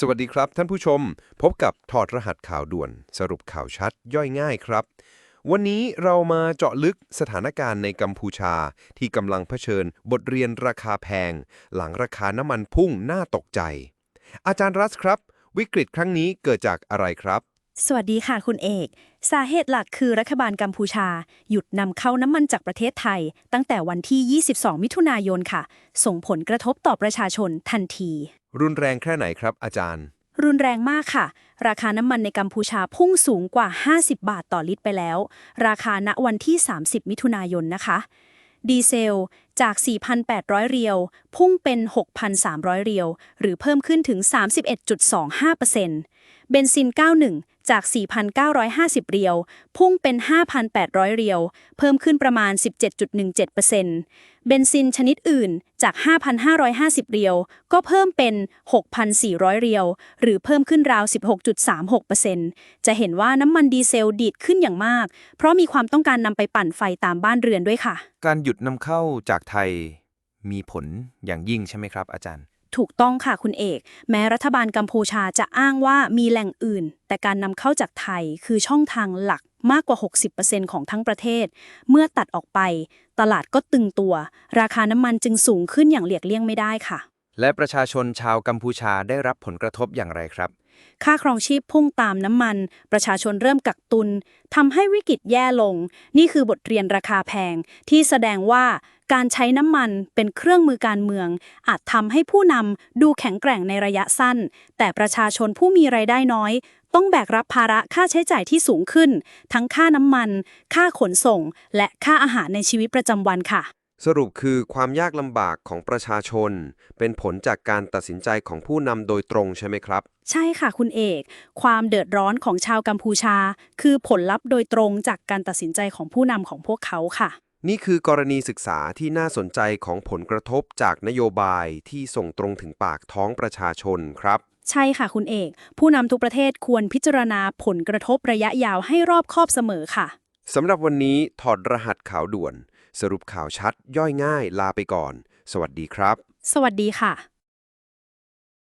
สวัสดีครับท่านผู้ชม พบกับถอดรหัสข่าวด่วน สรุปข่าวชัดย่อยง่ายครับ วันนี้เรามาเจาะลึกสถานการณ์ในกัมพูชา ที่กำลังเผชิญบทเรียนราคาแพง หลังราคาน้ำมันพุ่งน่าตกใจ อาจารย์รัสครับ วิกฤตครั้งนี้เกิดจากอะไรครับ สวัสดีค่ะคุณเอก สาเหตุหลักคือรัฐบาลกัมพูชา หยุดนำเข้าน้ำมันจากประเทศไทย ตั้งแต่วันที่ 22 มิถุนายนค่ะ ส่งผลกระทบต่อประชาชนทันที รุนแรงแค่ไหนครับอาจารย์ รุนแรงมากค่ะ ราคาน้ำมันในกัมพูชาพุ่งสูงกว่า 50 บาทต่อลิตรไปแล้ว ราคาณวันที่ 30 มิถุนายนนะคะ ดีเซล จาก 4,800 เรียว พุ่งเป็น 6,300 เรียว หรือเพิ่มขึ้นถึง 31.25%เบนซิน 91 จาก 4,950 เรียว พุ่งเป็น 5,800 เรียว เพิ่มขึ้นประมาณ 17.17%เบนซินชนิดอื่นจาก 5,550 เรียว ก็เพิ่มเป็น 6,400 เรียว หรือเพิ่มขึ้นราว 16.36%จะเห็นว่าน้ำมันดีเซลดีดขึ้นอย่างมาก เพราะมีความต้องการนำไปปั่นไฟตามบ้านเรือนด้วยค่ะ การหยุดนำเข้าจากไทยมีผลอย่างยิ่งใช่ไหมครับอาจารย์ ถูกต้องค่ะคุณเอก แม้รัฐบาลกัมพูชาจะอ้างว่ามีแหล่งอื่น แต่การนำเข้าจากไทยคือช่องทางหลักมากกว่า 60%ของทั้งประเทศ เมื่อตัดออกไป ตลาดก็ตึงตัว ราคาน้ำมันจึงสูงขึ้นอย่างเลียกเลี่ยงไม่ได้ค่ะ และประชาชนชาวกัมพูชาได้รับผลกระทบอย่างไรครับ ค่าครองชีพพุ่งตามน้ำมัน ประชาชนเริ่มกักตุนทำให้วิกฤตแย่ลง นี่คือบทเรียนราคาแพง ที่แสดงว่าการใช้น้ำมันเป็นเครื่องมือการเมือง อาจทำให้ผู้นำดูแข็งแกร่งในระยะสั้น แต่ประชาชนผู้มีไรายได้น้อย ต้องแบกรับภาระค่าใช้จ่ายที่สูงขึ้น ทั้งค่าน้ำมัน ค่าขนส่ง และค่าอาหารในชีวิตประจำวันค่ะ สรุปคือความยากลำบากของประชาชน เป็นผลจากการตัดสินใจของผู้นำโดยตรงใช่ไหมครับ ใช่ค่ะคุณเอก ความเดือดร้อนของชาวกัมพูชา คือผลลัพธ์โดยตรงจากการตัดสินใจของผู้นำของพวกเขาค่ะ นี่คือกรณีศึกษาที่น่าสนใจของผลกระทบจากนโยบายที่ส่งตรงถึงปากท้องประชาชนครับใช่ค่ะคุณเอก ผู้นำทุกประเทศควรพิจารณาผลกระทบระยะยาวให้รอบคอบเสมอค่ะสำหรับวันนี้ถอดรหัสข่าวด่วน สรุปข่าวชัดย่อยง่ายลาไปก่อน สวัสดีครับ สวัสดีค่ะ